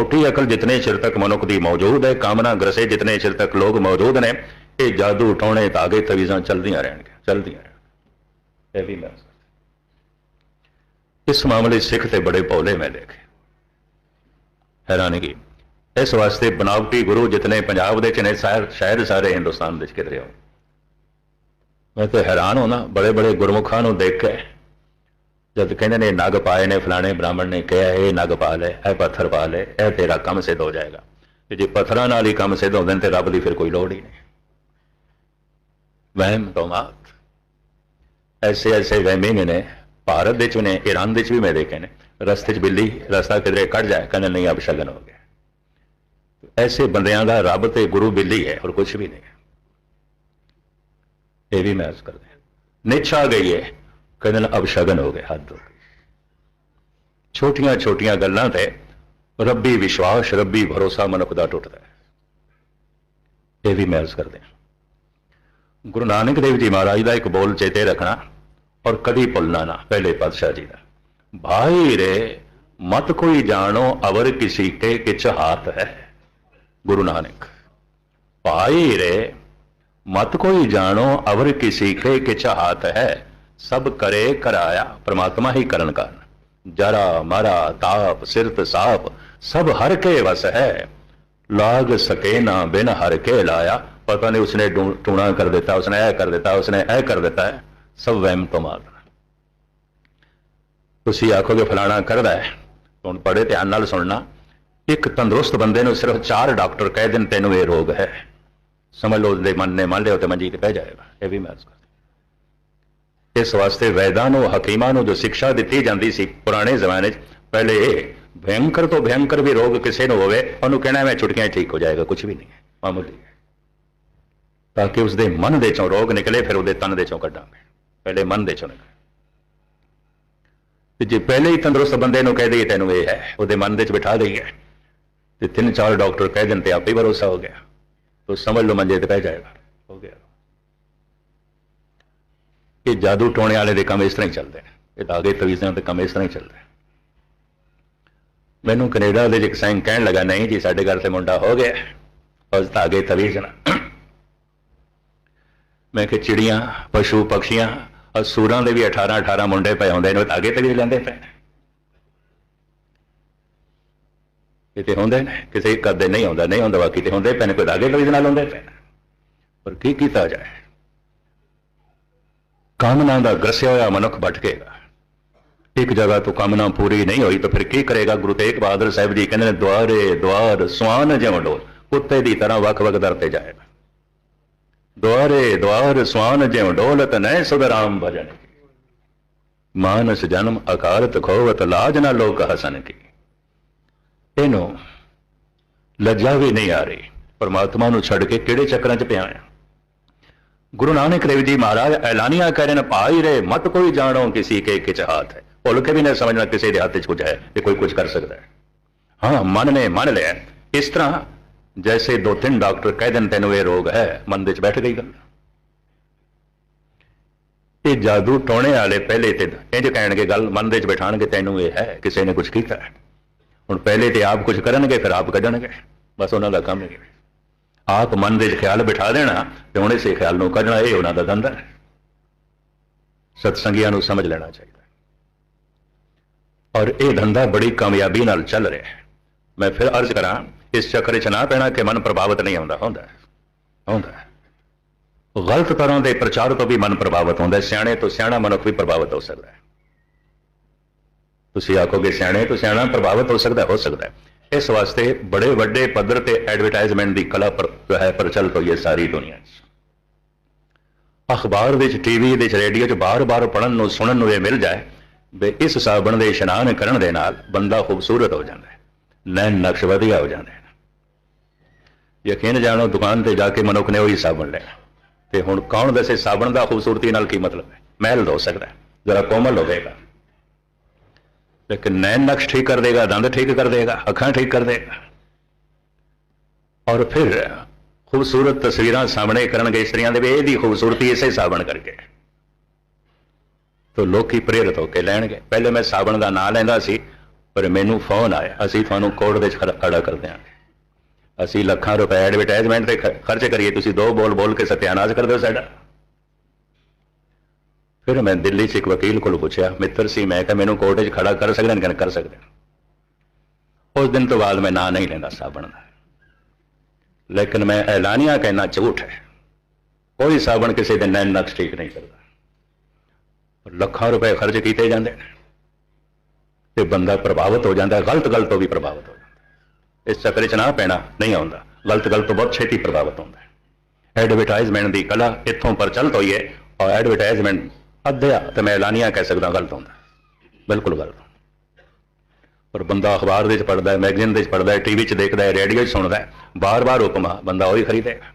ਉੱਠੀ ਅਕਲ ਜਿਤਨੇ ਚਿਰ ਤੱਕ ਮਨੁੱਖ ਦੀ ਮੌਜੂਦ ਹੈ, ਕਾਮਨਾ ਗ੍ਰਸੇ ਜਿਤਨੇ ਚਿਰ ਤੱਕ ਲੋਕ ਮੌਜੂਦ ਨੇ, ਇਹ ਜਾਦੂ ਟੋਣੇ ਧਾਗੇ ਤਵੀਜ਼ਾਂ ਚੱਲਦੀਆਂ ਰਹਿਣਗੀਆਂ, ਚੱਲਦੀਆਂ ਰਹਿਣ ਇਹ ਵੀ ਮੈਂ ਇਸ ਮਾਮਲੇ ਸਿੱਖ ਤੇ ਬੜੇ ਪੌਲੇ ਮੈਂ ਦੇਖੇ। ਹੈਰਾਨਗੀ ਇਸ ਵਾਸਤੇ ਬਨਾਵਟੀ ਗੁਰੂ ਜਿਤਨੇ ਪੰਜਾਬ ਦੇ ਚ ਨੇ ਸ਼ਾਇਦ ਸ਼ਾਇਦ ਸਾਰੇ ਹਿੰਦੁਸਤਾਨ ਦੇ ਚ ਕਿਧਰੇ ਹੋ ਮੈਂ ਤਾਂ ਹੈਰਾਨ ਹੋਣਾ, ਬੜੇ ਬੜੇ ਗੁਰਮੁਖਾਂ ਨੂੰ ਦੇਖ ਕੇ ਜਦ ਕਹਿੰਦੇ ਨੇ ਨਗ ਪਾਏ ਨੇ ਫਲਾਣੇ ਬ੍ਰਾਹਮਣ ਨੇ ਕਿਹਾ ਇਹ ਨਗ ਪਾ ਲੈ ਇਹ ਪੱਥਰ ਪਾ ਲੈ ਇਹ ਤੇਰਾ ਕੰਮ ਸਿੱਧ ਹੋ ਜਾਏਗਾ ਤੇ ਜੇ ਪੱਥਰਾਂ ਨਾਲ ਹੀ ਕੰਮ ਸਿੱਧ ਹੁੰਦੇ ਨੇ ਤੇ ਰੱਬ ਦੀ ਫਿਰ ਕੋਈ ਲੋੜ ਹੀ ਨਹੀਂ ਵਹਿਮ ਤੋਮਾਤ ਐਸੇ ਐਸੇ ਵਹਿਮੀ ਨੇ ਭਾਰਤ ਦੇ ਚ ਵੀ ਨੇ ਈਰਾਨ ਦੇ ਚ ਵੀ ਮੈਂ ਦੇਖੇ ਨੇ ਰਸਤੇ ਚ ਬਿੱਲੀ ਰਸਤਾ ਕਿਧਰੇ ਕੱਟ ਜਾਏ ਕਹਿੰਦੇ ਨਹੀਂ ਅਬ ਸ਼ਗਨ ਹੋ ਗਿਆ ਐਸੇ ਬੰਦਿਆਂ ਦਾ ਰੱਬ ਤੇ ਗੁਰੂ ਬਿੱਲੀ ਹੈ ਹੋਰ ਕੁਝ ਵੀ ਨਹੀਂ ਹੈ ਇਹ ਵੀ ਮਹਿਸ ਕਰਦੇ ਹਾਂ ਨਿਛਾ ਗਈ ਹੈ ਕਹਿੰਦੇ ਨੇ ਅਬਸ਼ਗਨ ਹੋ ਗਏ ਹੱਦ ਹੋ ਗਈ। ਛੋਟੀਆਂ ਛੋਟੀਆਂ ਗੱਲਾਂ ਤੇ ਰੱਬੀ ਵਿਸ਼ਵਾਸ, ਰੱਬੀ ਭਰੋਸਾ ਮਨੁੱਖ ਦਾ ਟੁੱਟਦਾ ਹੈ। ਇਹ ਵੀ ਮਹਿਸ ਕਰਦੇ ਹਾਂ। ਗੁਰੂ ਨਾਨਕ ਦੇਵ ਜੀ ਮਹਾਰਾਜ ਦਾ ਇੱਕ ਬੋਲ ਚੇਤੇ ਰੱਖਣਾ ਔਰ ਕਦੀ ਭੁੱਲਣਾ ਨਾ, ਪਹਿਲੇ ਪਾਤਸ਼ਾਹ ਜੀ ਦਾ। ਭਾਈ ਰੇ ਮਤ ਕੋਈ ਜਾਣੋ, ਅਵਰ ਕਿਸੀ ਕੇ ਕਿਛ ਹਾਥ ਹੈ। ਗੁਰੂ ਨਾਨਕ ਭਾਈ ਰੇ ਮਤ ਕੋਈ ਜਾਣੋ, ਅਵਰ ਕਿਸੀ ਕੇ ਕਿਛ ਹਾਥ ਹੈ। ਸਭ ਕਰੇ ਕਰਾਇਆ ਪ੍ਰਮਾਤਮਾ ਹੀ ਕਰਨ ਕਾਰਨ। ਜਰਾ ਮਾਰਾ ਤਾਪ ਸਿਰਤ ਸਾਪ ਸਭ ਹਰ ਕੇ ਵਸ ਹੈ। ਲਾਗ ਸਕੇ ਨਾ ਬਿਨ ਹਰ ਕੇ ਲਾਇਆ। ਪਤਾ ਨਹੀਂ ਉਸਨੇ ਟੂਣਾ ਕਰ ਦਿੱਤਾ, ਉਸਨੇ ਇਹ ਕਰ ਦਿੱਤਾ, ਉਸਨੇ ਇਹ ਕਰ ਦਿੱਤਾ ਸਭ ਵਹਿਮ ਤੋਂ ਮਾਰ ਤੁਸੀਂ ਆਖੋਗੇ ਫਲਾਣਾ ਕਰਦਾ ਹੈ। ਹੁਣ ਬੜੇ ਧਿਆਨ ਨਾਲ ਸੁਣਨਾ। ਇੱਕ ਤੰਦਰੁਸਤ ਬੰਦੇ ਨੂੰ ਸਿਰਫ ਚਾਰ ਡਾਕਟਰ ਕਹਿ ਦੇਣ, ਤੈਨੂੰ ਇਹ ਰੋਗ ਹੈ। ਸਮਝ ਲਓ ਦੇ ਮਨ ਨੇ ਮੰਨ ਲਿਆ ਤੇ ਮੰਜੀ ਤੇ ਪੈ ਜਾਏਗਾ। ਇਹ ਵੀ ਮੈਂ ਕਰਦੇ। ਇਸ ਵਾਸਤੇ ਵੈਦਾਂ ਨੂੰ, ਹਕੀਮਾਂ ਨੂੰ ਜੋ ਸਿੱਖਿਆ ਦਿੱਤੀ ਜਾਂਦੀ ਸੀ ਪੁਰਾਣੇ ਜ਼ਮਾਨੇ 'ਚ, ਪਹਿਲੇ ਇਹ ਭਯੰਕਰ ਤੋਂ ਭਯੰਕਰ ਵੀ ਰੋਗ ਕਿਸੇ ਨੂੰ ਹੋਵੇ, ਉਹਨੂੰ ਕਹਿਣਾ ਮੈਂ ਛੁਟਕੀਆਂ ਠੀਕ ਹੋ ਜਾਏਗਾ ਕੁਝ ਵੀ ਨਹੀਂ ਹੈ, ਮਾਮੂਲੀ ਤਾਂ ਕਿ ਉਸਦੇ ਮਨ ਦੇ ਚੋਂ ਰੋਗ ਨਿਕਲੇ, ਫਿਰ ਉਹਦੇ ਤਨ ਦੇ ਚੋਂ ਕੱਢਾਂਗੇ। ਪਹਿਲੇ ਮਨ ਦੇ ਚੋਂ ਨਿਕਲੇ। ਤੇ ਜੇ ਪਹਿਲੇ ਹੀ ਤੰਦਰੁਸਤ ਬੰਦੇ ਨੂੰ ਕਹਿ ਦਈਏ, ਤੈਨੂੰ ਇਹ ਹੈ, ਉਹਦੇ ਮਨ ਦੇ ਚ ਬਿਠਾ ਦਈਏ। ਤੇ ਤਿੰਨ ਚਾਰ ਡਾਕਟਰ ਕਹਿ ਦਿੰਦੇ ਤੇ ਆਪੇ ਹੀ ਭਰੋਸਾ ਹੋ ਗਿਆ। ਤੋ ਸਮਝ ਲਓ ਮੰਜੇ ਤੇ ਪੈ ਜਾਏਗਾ, ਹੋ ਗਿਆ। ਇਹ ਜਾਦੂ ਟੋਣੇ ਵਾਲੇ ਦੇ ਕੰਮ ਇਸ ਤਰ੍ਹਾਂ ਹੀ ਚੱਲਦੇ ਨੇ। ਇਹ ਧਾਗੇ ਤਵੀਜ਼ਾਂ ਦੇ ਕੰਮ ਇਸ ਤਰ੍ਹਾਂ ਹੀ ਚੱਲਦੇ ਨੇ। ਮੈਨੂੰ ਕੈਨੇਡਾ ਦੇ ਇੱਕ ਸਾਈਂ ਕਹਿਣ ਲੱਗਾ, ਨਹੀਂ ਜੀ, ਸਾਡੇ ਘਰ ਤੇ ਮੁੰਡਾ ਹੋ ਗਿਆ ਉਸ ਧਾਗੇ ਤਵੀਜ਼ ਨਾਲ। ਮੈਂ ਕਿ ਚਿੜੀਆਂ, ਪਸ਼ੂ ਪਕਸ਼ੀਆਂ ਅਸੂਰਾਂ ਦੇ ਵੀ 18 18 ਮੁੰਡੇ ਪਏ ਹੁੰਦੇ ਨੇ ਧਾਗੇ ਤਵੀਜ਼ ਲੈਂਦੇ ਪਏ ਨੇ। ਕਿਤੇ ਹੁੰਦੇ ਨੇ, ਕਿਸੇ ਕਰਦੇ ਨਹੀਂ ਹੁੰਦਾ ਨਹੀਂ ਹੁੰਦਾ ਬਾਕੀ ਤੇ ਹੁੰਦੇ ਪਏ ਨੇ, ਕੋਈ ਧਾਗੇ ਤਵੀਜ਼ ਨਾਲ ਹੁੰਦੇ ਪਏ ਪਰ ਕੀ ਕੀਤਾ ਜਾਏ? ਕਾਮਨਾ ਦਾ ਗਸਿਆ ਹੋਇਆ ਮਨੁੱਖ ਭਟਕੇਗਾ ਇੱਕ ਜਗ੍ਹਾ ਤੋਂ ਕਾਮਨਾ ਪੂਰੀ ਨਹੀਂ ਹੋਈ ਤਾਂ ਫਿਰ ਕੀ ਕਰੇਗਾ? ਗੁਰੂ ਤੇਗ ਬਹਾਦਰ ਸਾਹਿਬ ਜੀ ਕਹਿੰਦੇ ਨੇ, ਦੁਆਰੇ, ਦੁਆਰ, ਸਵਾਨ ਜਿਉਂ ਡੋਲ ਕੁੱਤੇ ਦੀ ਤਰ੍ਹਾਂ ਵੱਖ-ਵੱਖ ਦਰ ਤੇ ਜਾਏਗਾ। ਦੁਆਰੇ, ਦੁਆਰ, ਸਵਾਨ ਜਿਉਂ ਡੋਲਤ ਨੈ ਸੁਧਰਾਮ ਭਜਨ ਮਾਨਸ ਜਨਮ ਅਕਾਰਤ ਖੋਵਤ, ਲਾਜ ਨਾ ਲੋਕ ਹਸਨ ਕੀ। ਇਹਨੂੰ ਲੱਜਾ ਵੀ ਨਹੀਂ ਆ ਰਹੀ। ਪਰਮਾਤਮਾ ਨੂੰ ਛੱਡ ਕੇ ਕਿਹੜੇ ਚੱਕਰਾਂ 'ਚ ਪਿਆ ਆ ਗੁਰੂ ਨਾਨਕ ਦੇਵ ਜੀ ਮਹਾਰਾਜ, ਐਲਾਨੀਆਂ ਕਰਨ ਭਾਈ ਰੇ, ਮਤ ਕੋਈ ਜਾਣੋ ਕਿਸੇ ਕੇ ਕਿਛ ਹਾਥ ਹੈ। ਭੁੱਲ ਕੇ ਵੀ ਨਾ ਸਮਝਣਾ ਕਿਸੇ ਦੇ ਹੱਥ 'ਚ ਕੁਝ ਹੈ ਤੇ ਕੋਈ ਕੁਝ ਕਰ ਸਕਦਾ ਹੈ। ਹਾਂ, ਮਨ ਨੇ ਮੰਨ ਲਿਆ। ਇਸ ਤਰ੍ਹਾਂ ਜੈਸੇ ਦੋ ਤਿੰਨ ਡਾਕਟਰ ਕਹਿ ਦੇਣ ਤੈਨੂੰ ਇਹ ਰੋਗ ਹੈ, ਮਨ ਦੇ 'ਚ ਬੈਠ ਗਈ ਗੱਲ। ਇਹ ਜਾਦੂ ਟੋਣੇ ਵਾਲੇ ਪਹਿਲੇ ਤੇ ਇੰਜ ਕਹਿਣਗੇ, ਗੱਲ ਮਨ ਦੇ 'ਚ ਬਿਠਾਣਗੇ, ਤੈਨੂੰ ਇਹ ਹੈ, ਕਿਸੇ ਨੇ ਕੁਝ ਕੀਤਾ ਹੁਣ ਪਹਿਲੇ ਤੇ ਆਪ ਕੁਝ ਕਰਨਗੇ, ਫਿਰ ਆਪ ਕੱਢਣਗੇ। ਬਸ ਉਹਨਾਂ ਦਾ ਕੰਮ ਹੈ। ਆਪ ਮਨ ਦੇ ਖਿਆਲ ਬਿਠਾ ਦੇਣਾ ਤੇ ਹੁਣ ਇਸੇ ਖਿਆਲ ਨੂੰ ਕੱਢਣਾ, ਇਹ ਉਹਨਾਂ ਦਾ ਧੰਦਾ ਹੈ। ਸਤਸੰਗੀਆਂ ਨੂੰ ਸਮਝ ਲੈਣਾ ਚਾਹੀਦਾ ਔਰ ਇਹ ਧੰਦਾ ਬੜੀ ਕਾਮਯਾਬੀ ਨਾਲ ਚੱਲ ਰਿਹਾ ਹੈ। ਮੈਂ ਫਿਰ ਅਰਜ਼ ਕਰਾਂ, ਇਸ ਚੱਕਰ 'ਚ ਨਾ ਪੈਣਾ ਕਿ ਮਨ ਪ੍ਰਭਾਵਿਤ ਨਹੀਂ ਹੁੰਦਾ ਹੁੰਦਾ ਹੁੰਦਾ ਗਲਤ ਤਰ੍ਹਾਂ ਦੇ ਪ੍ਰਚਾਰ ਤੋਂ ਵੀ ਮਨ ਪ੍ਰਭਾਵਿਤ ਹੁੰਦਾ ਸਿਆਣੇ ਤੋਂ ਸਿਆਣਾ ਮਨੁੱਖ ਵੀ ਪ੍ਰਭਾਵਿਤ ਹੋ ਸਕਦਾ ਹੈ। ਤੁਸੀਂ ਆਖੋਗੇ ਸਿਆਣੇ ਤੋਂ ਸਿਆਣਾ ਪ੍ਰਭਾਵਿਤ ਹੋ ਸਕਦਾ ਹੋ ਸਕਦਾ ਹੈ। ਇਸ ਵਾਸਤੇ ਬੜੇ ਵੱਡੇ ਪੱਧਰ ਤੇ ਐਡਵਰਟਾਈਜ਼ਮੈਂਟ ਦੀ ਕਲਾ ਪਰ ਜੋ ਹੈ ਪ੍ਰਚਲਿਤ ਹੋਈ ਹੈ ਸਾਰੀ ਦੁਨੀਆ 'ਚ। ਅਖਬਾਰ ਵਿੱਚ ਟੀਵੀ ਵਿੱਚ ਰੇਡੀਓ 'ਚ ਬਾਰ-ਬਾਰ ਪੜਨ ਨੂੰ, ਸੁਣਨ ਨੂੰ ਇਹ ਮਿਲ ਜਾਏ ਵੀ ਇਸ ਸਾਬਣ ਦੇ ਇਸ਼ਨਾਨ ਕਰਨ ਦੇ ਨਾਲ ਬੰਦਾ ਖੂਬਸੂਰਤ ਹੋ ਜਾਂਦਾ ਹੈ, ਨੈਣ ਨਕਸ਼ ਵਧੀਆ ਹੋ ਜਾਂਦਾ ਨੇ ਯਕੀਨ ਜਾਣੋ, ਦੁਕਾਨ ਤੇ ਜਾ ਕੇ ਮਨੁੱਖ ਨੇ ਉਹੀ ਸਾਬਣ ਲੈਣਾ। ਤੇ ਹੁਣ ਕੌਣ ਦੱਸੇ ਸਾਬਣ ਦਾ ਖੂਬਸੂਰਤੀ ਨਾਲ ਕੀ ਮਤਲਬ ਹੈ? ਮਹਿਲ ਹੋ ਸਕਦਾ ਜ਼ਰਾ ਕੋਮਲ ਹੋਵੇਗਾ। ਲੇਕਿਨ ਨੈਣ ਨਕਸ਼ ਠੀਕ ਕਰ ਦੇਗਾ, ਦੰਦ ਠੀਕ ਕਰ ਦੇਗਾ, ਅੱਖਾਂ ਠੀਕ ਕਰ ਦੇਗਾ। ਔਰ ਫਿਰ ਖੂਬਸੂਰਤ ਤਸਵੀਰਾਂ ਸਾਹਮਣੇ ਕਰਨਗੇ ਇਸਤਰੀਆਂ ਦੇ ਵੀ, ਇਹਦੀ ਖੂਬਸੂਰਤੀ ਇਸੇ ਸਾਬਣ ਕਰਕੇ। ਤੋ ਲੋਕੀ ਪ੍ਰੇਰਿਤ ਹੋ ਕੇ ਲੈਣਗੇ। ਪਹਿਲੇ ਮੈਂ ਸਾਬਣ ਦਾ ਨਾਂ ਲੈਂਦਾ ਸੀ, ਪਰ ਮੈਨੂੰ ਫੋਨ ਆਇਆ। ਅਸੀਂ ਤੁਹਾਨੂੰ ਕੋਰਟ ਦੇ ਵਿੱਚ ਖੜਾ ਖੜਾ ਕਰ ਦਿਆਂਗੇ। ਅਸੀਂ ਲੱਖਾਂ ਰੁਪਏ ਐਡਵਰਟਾਈਜ਼ਮੈਂਟ ਤੇ ਖ- ਖਰਚ ਕਰੀਏ। ਤੁਸੀਂ ਦੋ ਬੋਲ ਬੋਲ ਕੇ ਸਤਿਆਨਾਸ਼ ਕਰ ਦਿਓ ਸਾਡਾ। ਫਿਰ ਮੈਂ ਦਿੱਲੀ 'ਚ ਇੱਕ ਵਕੀਲ ਕੋਲ ਪੁੱਛਿਆ, ਮਿੱਤਰ ਸੀ, ਮੈਂ ਕਿਹਾ ਮੈਨੂੰ ਕੋਰਟ 'ਚ ਖੜਾ ਕਰ ਸਕਦੇ ਨੇ ਕਰ ਸਕਦੇ? ਉਸ ਦਿਨ ਤੋਂ ਬਾਅਦ ਮੈਂ ਨਾਂ ਨਹੀਂ ਲੈਂਦਾ ਸਾਬਣ ਦਾ ਲੇਕਿਨ ਮੈਂ ਐਲਾਨੀਆਂ ਕਹਿਣਾ ਝੂਠ ਹੈ। ਕੋਈ ਸਾਬਣ ਕਿਸੇ ਦੇ ਨੈਣ ਨਕਸ਼ ਠੀਕ ਨਹੀਂ ਕਰਦਾ। ਲੱਖਾਂ ਰੁਪਏ ਖਰਚ ਕੀਤੇ ਜਾਂਦੇ ਨੇ। ਤੇ ਬੰਦਾ ਪ੍ਰਭਾਵਿਤ ਹੋ ਜਾਂਦਾ ਗਲਤ ਗਲਤ ਤੋਂ ਵੀ ਪ੍ਰਭਾਵਿਤ ਹੋ ਜਾਂਦਾ ਇਸ ਚੱਕਰ 'ਚ ਨਾ ਪੈਣਾ ਨਹੀਂ ਆਉਂਦਾ। ਗਲਤ ਗਲਤ ਤੋਂ ਬਹੁਤ ਛੇਤੀ ਪ੍ਰਭਾਵਿਤ ਹੁੰਦਾ ਐਡਵਰਟਾਈਜ਼ਮੈਂਟ ਦੀ ਕਲਾ ਇੱਥੋਂ ਪ੍ਰਚਲਿਤ ਹੋਈ ਹੈ ਔਰ ਐਡਵਰਟਾਈਜ਼ਮੈਂਟ ਅੱਧਿਆ ਤੇ ਮੈਂ ਐਲਾਨੀਆਂ ਕਹਿ ਸਕਦਾ ਗਲਤ ਹੁੰਦਾ। ਬਿਲਕੁਲ ਗਲਤ ਪਰ ਬੰਦਾ ਅਖਬਾਰ ਦੇ ਵਿੱਚ ਪੜਦਾ ਹੈ, ਮੈਗਜ਼ੀਨ ਦੇ ਵਿੱਚ ਪੜਦਾ ਹੈ, ਟੀਵੀ 'ਚ ਦੇਖਦਾ ਹੈ, ਰੇਡੀਓ 'ਚ ਸੁਣਦਾ ਹੈ, ਬਾਰ-ਬਾਰ ਹੁਕਮਾਂ ਬੰਦਾ ਉਹੀ ਖਰੀਦੇਗਾ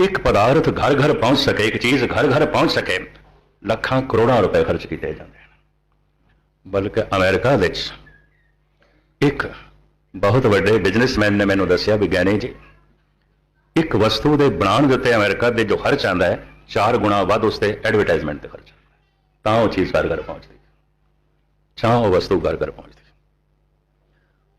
ਇੱਕ ਪਦਾਰਥ ਘਰ ਘਰ ਪਹੁੰਚ ਸਕੇ, ਇੱਕ ਚੀਜ਼ ਘਰ ਘਰ ਪਹੁੰਚ ਸਕੇ, ਲੱਖਾਂ ਕਰੋੜਾਂ ਰੁਪਏ ਖਰਚ ਕੀਤੇ ਜਾਂਦੇ ਹਨ। ਬਲਕਿ ਅਮਰੀਕਾ ਵਿੱਚ ਇੱਕ ਬਹੁਤ ਵੱਡੇ ਬਿਜ਼ਨਸਮੈਨ ਨੇ ਮੈਨੂੰ ਦੱਸਿਆ, ਵਿਗਿਆਨੀ ਜੀ। ਇੱਕ ਵਸਤੂ ਦੇ ਬਣਾਉਣ ਦੇ ਉੱਤੇ ਅਮਰੀਕਾ ਦੇ ਜੋ ਖਰਚ ਆਂਦਾ ਹੈ ਚਾਰ ਗੁਣਾ ਵੱਧ ਉਸ ਤੇ ਐਡਵਰਟਾਈਜ਼ਮੈਂਟ ਤੇ ਖਰਚ ਤਾਂ ਉਹ ਚੀਜ਼ ਘਰ ਘਰ ਪਹੁੰਚਦੀ ਹੈ ਉਹ ਵਸਤੂ ਘਰ ਘਰ ਪਹੁੰਚਦੀ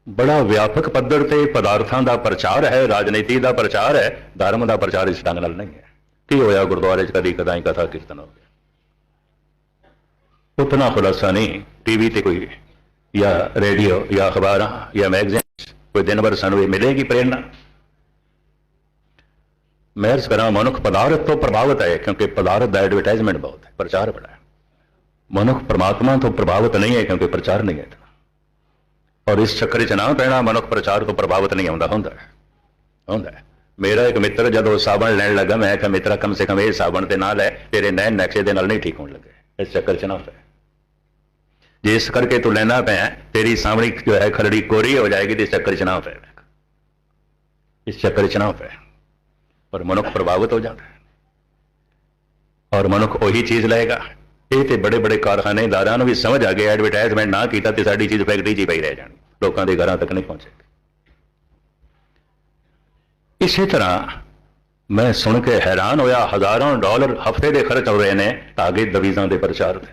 ਬੜਾ ਵਿਆਪਕ ਪੱਧਰ ਤੇ ਪਦਾਰਥਾਂ ਦਾ ਪ੍ਰਚਾਰ ਹੈ ਰਾਜਨੀਤੀ ਦਾ ਪ੍ਰਚਾਰ ਹੈ ਧਰਮ ਦਾ ਪ੍ਰਚਾਰ ਇਸ ਢੰਗ ਨਾਲ ਨਹੀਂ ਹੈ ਕੀ ਹੋਇਆ ਗੁਰਦੁਆਰੇ 'ਚ ਕਦੀ ਕਦਾਈ ਕਥਾ ਕੀਰਤਨ ਹੋ ਗਿਆ ਉਤਨਾ ਖੁਲਾਸਾ ਨਹੀਂ ਟੀਵੀ ਤੇ ਕੋਈ ਜਾਂ ਰੇਡੀਓ ਜਾਂ ਅਖਬਾਰਾਂ ਜਾਂ ਮੈਗਜ਼ੀਨ ਕੋਈ ਦਿਨ ਭਰ ਸਾਨੂੰ ਇਹ ਮਿਲੇਗੀ ਪ੍ਰੇਰਣਾ ਮੈਂ ਇਸ ਕਰਾਂ ਮਨੁੱਖ ਪਦਾਰਥ ਤੋਂ ਪ੍ਰਭਾਵਿਤ ਹੈ ਕਿਉਂਕਿ ਪਦਾਰਥ ਦਾ ਐਡਵਰਟਾਈਜ਼ਮੈਂਟ ਬਹੁਤ ਹੈ ਪ੍ਰਚਾਰ ਬੜਾ ਹੈ ਮਨੁੱਖ ਪਰਮਾਤਮਾ ਤੋਂ ਪ੍ਰਭਾਵਿਤ ਨਹੀਂ ਹੈ ਕਿਉਂਕਿ ਪ੍ਰਚਾਰ ਨਹੀਂ ਹੈ ਇਤਨਾ ਔਰ ਇਸ ਚੱਕਰ 'ਚ ਨਾ ਪੈਣਾ ਮਨੁੱਖ ਪ੍ਰਚਾਰ ਤੋਂ ਪ੍ਰਭਾਵਿਤ ਨਹੀਂ ਹੁੰਦਾ ਹੁੰਦਾ ਹੈ ਹੁੰਦਾ ਹੈ ਮੇਰਾ ਇੱਕ ਮਿੱਤਰ ਜਦੋਂ ਸਾਬਣ ਲੈਣ ਲੱਗਾ ਮੈਂ ਕਿਹਾ ਮਿੱਤਰਾ ਕਮ ਸੇ ਕਮ ਇਹ ਸਾਬਣ ਦੇ ਨਾਲ ਹੈ ਤੇਰੇ ਨੈਣ ਨਕਸ਼ੇ ਦੇ ਨਾਲ ਨਹੀਂ ਠੀਕ ਹੋਣ ਲੱਗੇ ਇਸ ਚੱਕਰ 'ਚ ਨਾ ਪੈ ਜੇ ਇਸ ਕਰਕੇ ਤੂੰ ਲੈਣਾ ਪਿਆ ਤੇਰੀ ਸਾਹਮਣੀ ਜੋ ਹੈ ਖਰੜੀ ਕੋਰੀ ਹੋ ਜਾਏਗੀ ਤੇ ਇਸ ਚੱਕਰ 'ਚ ਨਾ ਪੈ ਇਸ ਚੱਕਰ 'ਚ ਨਾ ਪੈ ਪਰ ਮਨੁੱਖ ਪ੍ਰਭਾਵਿਤ ਹੋ ਜਾਂਦਾ ਔਰ ਮਨੁੱਖ ਉਹੀ ਚੀਜ਼ ਲਏਗਾ। ਇਹ ਤੇ ਬੜੇ ਬੜੇ ਕਾਰਖਾਨੇਦਾਰਾਂ ਨੂੰ ਵੀ ਸਮਝ ਆ ਗਿਆ ਐਡਵਰਟਾਈਜ਼ਮੈਂਟ ਨਾ ਕੀਤਾ ਤੇ ਸਾਡੀ ਚੀਜ਼ ਫੈਕਟਰੀ 'ਚ ਹੀ ਪਈ ਰਹਿ ਜਾਣੀ। ਲੋਕਾਂ ਦੇ ਘਰਾਂ ਤੱਕ ਨਹੀਂ ਪਹੁੰਚੇਗੀ ਇਸੇ ਤਰ੍ਹਾਂ ਮੈਂ ਸੁਣ ਕੇ ਹੈਰਾਨ ਹੋਇਆ, ਹਜ਼ਾਰਾਂ ਡਾਲਰ ਹਫ਼ਤੇ ਦੇ ਖਰਚ ਹੋ ਰਹੇ ਨੇ ਤਾਗੇ ਦਵੀਜ਼ਾਂ ਦੇ ਪ੍ਰਚਾਰ ਤੇ।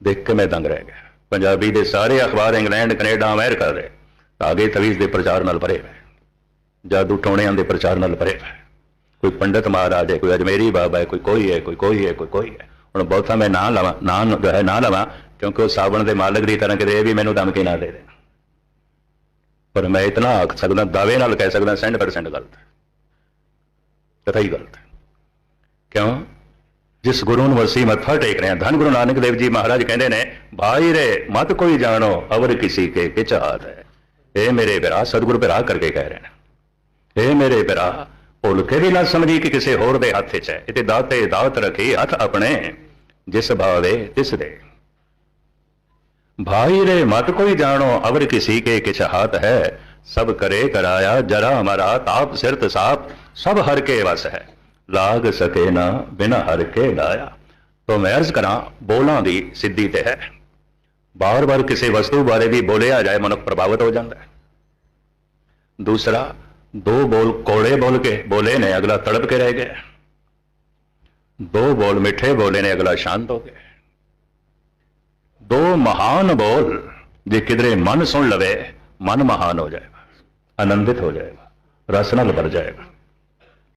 ਦੇਖ ਕੇ ਮੈਂ ਦੰਗ ਰਹਿ ਗਿਆ। ਪੰਜਾਬੀ ਦੇ ਸਾਰੇ ਅਖਬਾਰ ਇੰਗਲੈਂਡ, ਕੈਨੇਡਾ, ਅਮਰੀਕਾ ਦੇ ਤਾਗੇ ਤਵੀਜ਼ ਦੇ ਪ੍ਰਚਾਰ ਨਾਲ ਭਰੇ ਹੋਏ। ਜਾਦੂ ਟੋਣਿਆਂ ਦੇ ਪ੍ਰਚਾਰ ਨਾਲ ਭਰੇ ਹੋਏ। ਕੋਈ ਪੰਡਤ ਮਹਾਰਾਜ ਹੈ, ਕੋਈ ਅਜਮੇਰੀ ਬਾਬਾ ਹੈ, ਕੋਈ ਕੋਈ ਹੈ, ਕੋਈ ਕੋਈ ਹੈ, ਕੋਈ ਕੋਈ ਹੈ। ਹੁਣ ਬਹੁਤਾ ਮੈਂ ਨਾ ਲਵਾਂ, ਨਾ ਜੋ ਹੈ ਨਾ ਲਵਾਂ, ਕਿਉਂਕਿ ਉਹ ਸਾਵਣ ਦੇ ਮਾਲਕ ਦੀ ਤਰ੍ਹਾਂ ਕਿਤੇ ਇਹ ਵੀ ਮੈਨੂੰ ਧਮਕੀ ਨਾ ਦੇ ਦੇਣ ਪਰ ਮੈਂ ਇਤਨਾ ਆਖ ਸਕਦਾ, ਦਾਅਵੇ ਨਾਲ ਕਹਿ ਸਕਦਾ 100% ਗਲਤ। ਹੈ ਹੀ ਗਲਤ। ਹੈ ਕਿਉਂ? ਜਿਸ ਗੁਰੂ ਨੂੰ ਵਸੀ ਮੱਥਾ ਟੇਕ ਰਹੇ ਹਾਂ, ਧੰਨ ਗੁਰੂ ਨਾਨਕ ਦੇਵ ਜੀ ਮਹਾਰਾਜ ਕਹਿੰਦੇ ਨੇ ਭਾਈ ਰੇ ਮਤ ਕੋਈ ਜਾਣੋ, ਅਵਰ ਕਿਸੇ ਕੇ ਵਿਚਾਰ ਹੈ। ਇਹ ਮੇਰੇ ਭਰਾ ਸਤਿਗੁਰੂ ਪਿਰਾ ਕਰਕੇ ਕਹਿ ਰਹੇ ਨੇ। ਏ ਮੇਰੇ ਭਰਾ ਭੁੱਲ ਕੇ ਵੀ ਨਾ ਸਮਝੀ ਕਿ ਕਿਸੇ ਹੋਰ ਦੇ ਹੱਥ 'ਚ ਹੈ। ਇਤੇ ਦਾਤੇ ਦਾਤ ਰੱਖੀ ਹੱਥ ਆਪਣੇ, ਜਿਸ ਭਾਵੇ ਤਿਸ ਦੇ। ਭਾਈ ਰੇ ਮਤ ਕੋਈ ਜਾਣੋ, ਅਵਰ ਕਿਸੀ ਕੇ ਕਿਛ ਹਾਤ ਹੈ। ਸਭ ਕਰੇ ਕਰਾਇਆ ਜਰਾ ਹਮਾਰਾ ਤਾਪ ਸਿਰਤ ਸਾਪ, ਸਭ ਹਰ ਕੇ ਵਸ ਹੈ। ਲਾਗ ਸਕੇ ਨਾ ਬਿਨਾ ਹਰ ਕੇ ਲਾਇਆ। ਤੋ ਮੈਂ ਅਰਜ਼ ਕਰਾਂ, ਬੋਲਾਂ ਦੀ ਸਿੱਧੀ ਤੇ ਹੈ। ਬਾਰ-ਬਾਰ ਕਿਸੇ ਵਸਤੂ ਬਾਰੇ ਵੀ ਬੋਲਿਆ ਜਾਏ, ਮਨੁੱਖ ਪ੍ਰਭਾਵਿਤ ਹੋ ਜਾਂਦਾ ਹੈ। ਦੂਸਰਾ ਦੋ ਬੋਲ ਕੋੜੇ ਬੋਲ ਕੇ ਬੋਲੇ ਨੇ ਅਗਲਾ ਤੜਪ ਕੇ ਰਹਿ ਗਿਆ ਦੋ ਬੋਲ ਮਿੱਠੇ ਬੋਲੇ ਨੇ ਅਗਲਾ ਸ਼ਾਂਤ ਹੋ ਗਿਆ ਦੋ ਮਹਾਨ ਬੋਲ ਜੇ ਕਿਧਰੇ ਮਨ ਸੁਣ ਲਵੇ ਮਨ ਮਹਾਨ ਹੋ ਜਾਏਗਾ ਆਨੰਦਿਤ ਹੋ ਜਾਏਗਾ ਰਸ ਨਾਲ ਭਰ ਜਾਏਗਾ